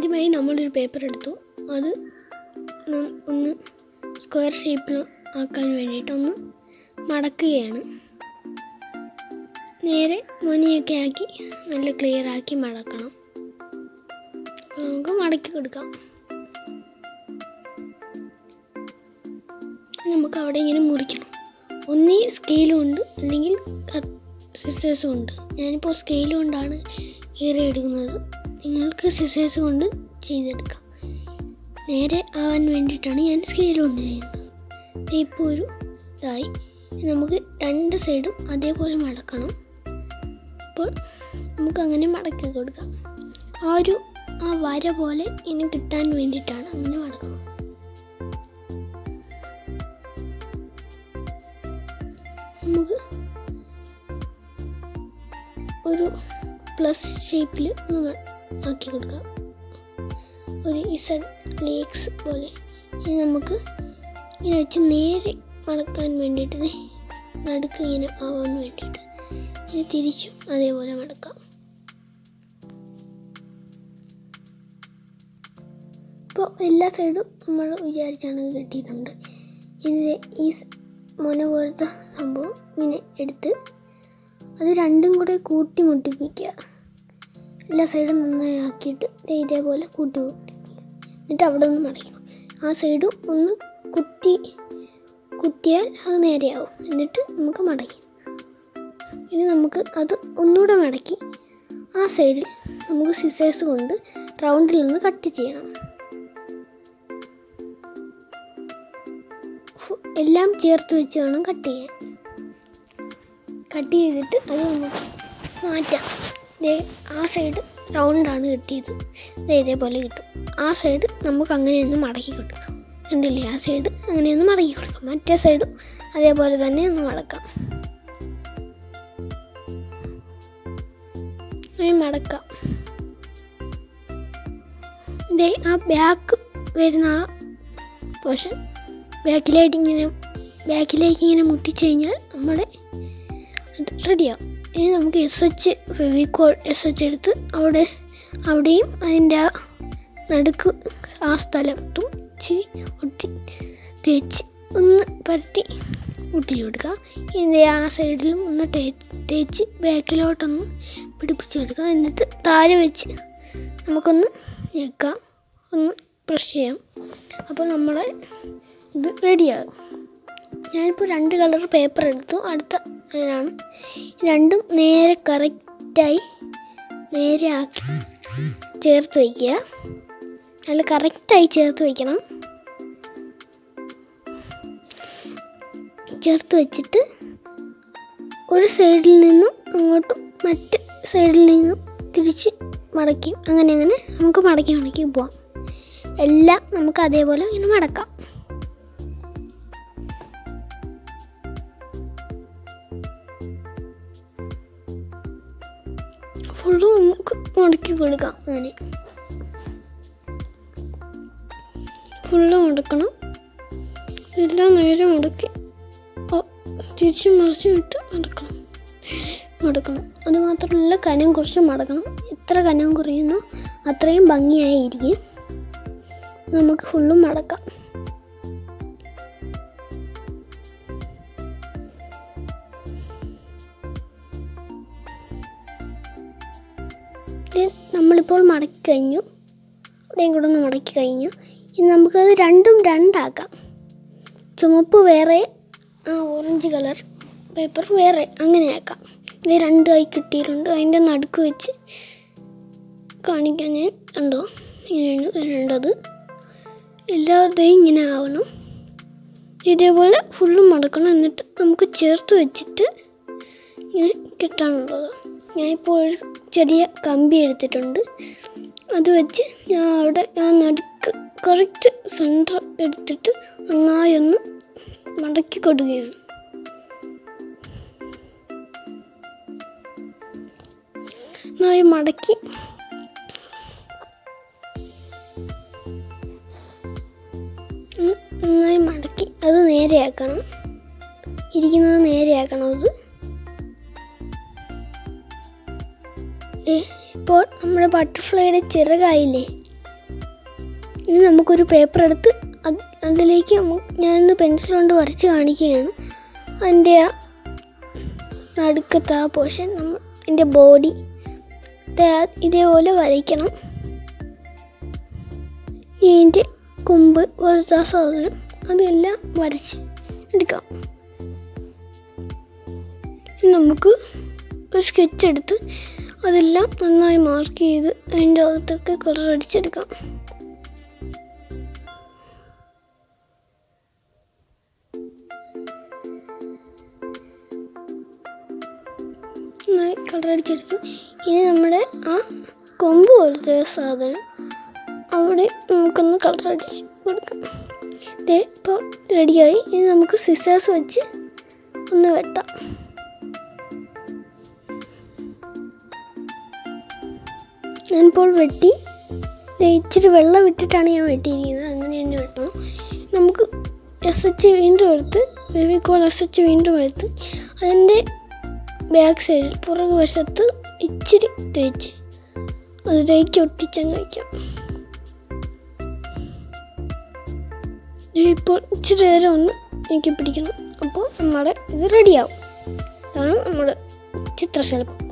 ആദ്യമായി നമ്മളൊരു പേപ്പർ എടുത്തു. അത് ഒന്ന് സ്ക്വയർ ഷേപ്പിൽ ആക്കാൻ വേണ്ടിയിട്ടൊന്ന് മടക്കുകയാണ്. നേരെ മുനിയൊക്കെ ആക്കി നല്ല ക്ലിയർ ആക്കി മടക്കണം. നമുക്ക് മടക്കി കൊടുക്കാം. നമുക്ക് അവിടെ ഇങ്ങനെ മുറിക്കണം. ഒന്നീ സ്കെയിലും ഉണ്ട് അല്ലെങ്കിൽ സിസ്റ്റേഴ്സും ഉണ്ട്. ഞാനിപ്പോൾ സ്കെയിലും കൊണ്ടാണ് ഏറെ എടുക്കുന്നത്. നിങ്ങൾക്ക് സിസേഴ്സ് കൊണ്ട് ചെയ്തെടുക്കാം. നേരെ ആവാൻ വേണ്ടിയിട്ടാണ് ഞാൻ സ്കെയിൽ കൊണ്ട് ചെയ്യുന്നത് ഇപ്പോൾ ഒരു ഇതായി. നമുക്ക് രണ്ട് സൈഡും അതേപോലെ മടക്കണം. അപ്പോൾ നമുക്ക് അങ്ങനെ മടക്കി കൊടുക്കാം. ആ ഒരു ആ വര പോലെ ഇനി കിട്ടാൻ വേണ്ടിയിട്ടാണ് അങ്ങനെ മടക്കുന്നത് നമുക്ക് ഒരു പ്ലസ് ഷേപ്പിൽ ഒന്ന് ആക്കി കൊടുക്കാം ഒരു ഇസഡ് ലേക്സ് പോലെ ഇനി നമുക്ക് ഇങ്ങനെ വെച്ച് നേരെ മടക്കാൻ വേണ്ടിയിട്ട് നടുക്ക് ഇങ്ങനെ ആവാൻ വേണ്ടിയിട്ട് ഇനി തിരിച്ചും അതേപോലെ മടക്കാം. ഇപ്പോൾ എല്ലാ സൈഡും നമ്മൾ വിചാരിച്ചാണ് കിട്ടിയിട്ടുണ്ട്. ഇനി ഈ മുന പോലത്തെ സംഭവം ഇങ്ങനെ എടുത്ത് അത് രണ്ടും കൂടെ കൂട്ടി മുട്ടിപ്പിക്കുക. എല്ലാ സൈഡും നന്നായി ആക്കിയിട്ട് ഇതേപോലെ കൂട്ടി മുട്ടിപ്പിക്കുക എന്നിട്ട് അവിടെ നിന്ന് മടക്കും. ആ സൈഡും ഒന്ന് കുത്തി കുത്തിയാൽ അത് നേരെയാവും. എന്നിട്ട് നമുക്ക് മടക്കി. ഇനി നമുക്ക് അത് ഒന്നുകൂടെ മടക്കി ആ സൈഡിൽ നമുക്ക് സിസേഴ്സ് കൊണ്ട് റൗണ്ടിൽ നിന്ന് കട്ട് ചെയ്യണം. എല്ലാം ചേർത്ത് വെച്ച് വേണം കട്ട് ചെയ്യാൻ. കട്ട് ചെയ്തിട്ട് അത് നമുക്ക് മാറ്റാം. ആ സൈഡ് റൗണ്ടാണ് കിട്ടിയത്. ഇതേപോലെ കിട്ടും. ആ സൈഡ് നമുക്ക് അങ്ങനെയൊന്നും മടക്കി കൊടുക്കാം. കണ്ടില്ലേ? ആ സൈഡ് അങ്ങനെയൊന്നും മടക്കി കൊടുക്കാം. മറ്റേ സൈഡും അതേപോലെ തന്നെ ഒന്ന് മടക്കാം. അങ്ങനെ മടക്കാം. ഇതേ ആ ബാക്ക് വരുന്ന ആ പോർഷൻ ബാക്കിലായിട്ട് ഇങ്ങനെ ബാക്കിലേക്ക് ഇങ്ങനെ മുട്ടിച്ച് കഴിഞ്ഞാൽ നമ്മുടെ റെഡിയാവും ഇനി നമുക്ക് S H Fevicol S H എടുത്ത് അവിടെ അവിടെയും അതിന്റെ ആ നടുക്ക് ആ സ്ഥലത്തും ഇച്ചിരി ഒട്ടി തേച്ച് ഒന്ന് പരട്ടി ഒട്ടിച്ച് കൊടുക്കുക ഇതിന്റെ ആ സൈഡിലും ഒന്ന് തേച്ച് ബാക്കിലോട്ടൊന്ന് പിടിപ്പിച്ച് കൊടുക്കുക. എന്നിട്ട് താഴെ വെച്ച് നമുക്കൊന്ന് ഞെക്കാം. ഒന്ന് പ്രസ് ചെയ്യാം. അപ്പോൾ നമ്മളെ ഇത് റെഡിയാകും ഞാനിപ്പോൾ രണ്ട് കളർ പേപ്പർ എടുത്തു. അടുത്ത അതിനാണ് രണ്ടും നേരെ കറക്റ്റായി നേരെ ആക്കി ചേർത്ത് വയ്ക്കുക. നല്ല കറക്റ്റായി ചേർത്ത് വയ്ക്കണം. ചേർത്ത് വെച്ചിട്ട് ഒരു സൈഡിൽ നിന്നും അങ്ങോട്ടും മറ്റ് സൈഡിൽ നിന്നും തിരിച്ച് മടക്കി അങ്ങനെ അങ്ങനെ നമുക്ക് മടക്കി മടക്കി പോവാം. എല്ലാം നമുക്ക് അതേപോലെ ഇങ്ങനെ മടക്കാം. ഫുള്ള് നമുക്ക് മടക്കി കൊടുക്കാം അങ്ങനെ. ഫുള്ള് മുടക്കണം. എല്ലാം നേരെ മുടക്കി. തിരിച്ച് മറിച്ച് വിട്ട് മടക്കണം. മടക്കണം. അത് മാത്രമല്ല കനം കുറച്ച് മടക്കണം. എത്ര കനം കുറയുന്നോ അത്രയും ഭംഗിയായിരിക്കും. നമുക്ക് ഫുള്ളും മടക്കാം. നമ്മളിപ്പോൾ മടക്കി കഴിഞ്ഞു. ഇവിടെയും കൂടെ ഒന്ന് മടക്കി കഴിഞ്ഞു. ഇനി നമുക്കത് രണ്ടും രണ്ടാക്കാം. ചുമപ്പ് വേറെ ആ ഓറഞ്ച് കളർ പേപ്പർ വേറെ അങ്ങനെയാക്കാം ഇത് രണ്ടായി കിട്ടിയിട്ടുണ്ട്. അതിന്റെ നടുക്ക് വെച്ച് കാണിക്കാൻ ഞാൻ. കണ്ടോ? ഇങ്ങനെയാണ് വരേണ്ടത് എല്ലാവരുടെയും ഇങ്ങനെ ആവണം. ഇതേപോലെ ഫുള്ളും മടക്കണം. എന്നിട്ട് നമുക്ക് ചേർത്ത് വെച്ചിട്ട് ഇങ്ങനെ കിട്ടാനുള്ളത് ഞാനിപ്പോൾ ഒരു ചെറിയ കമ്പി എടുത്തിട്ടുണ്ട്. അത് വെച്ച് ഞാൻ അവിടെ ഞാൻ നടുക്ക് കറക്റ്റ് സെന്റർ എടുത്തിട്ട് നന്നായി ഒന്ന് മടക്കി കൊടുക്കുകയാണ്. നന്നായി മടക്കി. നന്നായി മടക്കി. അത് നേരെയാക്കണം. ഇരിക്കുന്നത് നേരെയാക്കണം. അത് ബട്ടർഫ്ലൈയുടെ ചിറകായില്ലേ? ഇനി നമുക്കൊരു പേപ്പർ എടുത്ത് അതിലേക്ക് ഞാനൊന്ന് പെൻസിൽ കൊണ്ട് വരച്ച് കാണിക്കുകയാണ്. അതിന്റെ നടുക്കത്തെ ആ പോർഷൻ നമ്മൾ എന്റെ ബോഡി ഇതേപോലെ വരയ്ക്കണം. ഇതിന്റെ കൊമ്പ് പോലത്തെ ആ സാധനം അതെല്ലാം വരച്ച് എടുക്കാം. നമുക്ക് ഒരു സ്കെച്ച് എടുത്ത് അതെല്ലാം നന്നായി മാർക്ക് ചെയ്ത് അതിന്റെ അകത്തൊക്കെ കളർ അടിച്ചെടുക്കാം. നന്നായി കളർ അടിച്ചെടുത്തു. ഇനി നമ്മുടെ ആ കൊമ്പ് പോലത്തെ സാധനം അവിടെ നമുക്കൊന്ന് കളർ അടിച്ച് കൊടുക്കാം. ഇതേ ഇപ്പോൾ റെഡിയായി ഇനി നമുക്ക് സിസേഴ്സ് വെച്ച് ഒന്ന് വെട്ടാം. ഞാനിപ്പോൾ വെട്ടി ഇച്ചിരി വെള്ളം ഇട്ടിട്ടാണ് ഞാൻ വെട്ടിയിരിക്കുന്നത്. അങ്ങനെ തന്നെ വെട്ടണം. നമുക്ക് എസ് എച്ച് വീണ്ടും എടുത്ത് ബേബിക്കോൾ എസ് എച്ച് വീണ്ടും എടുത്ത് അതിന്റെ ബാക്ക് സൈഡിൽ പുറകു വശത്ത് ഇച്ചിരി തേച്ച് അത് തേക്ക് ഒട്ടിച്ചങ്ങ് വയ്ക്കാം. ഇപ്പോൾ ഇച്ചിരി നേരം ഒന്ന് എനിക്ക് പിടിക്കണം. അപ്പോൾ നമ്മുടെ ഇത് റെഡിയാവും അതാണ് നമ്മുടെ ചിത്രശലഭം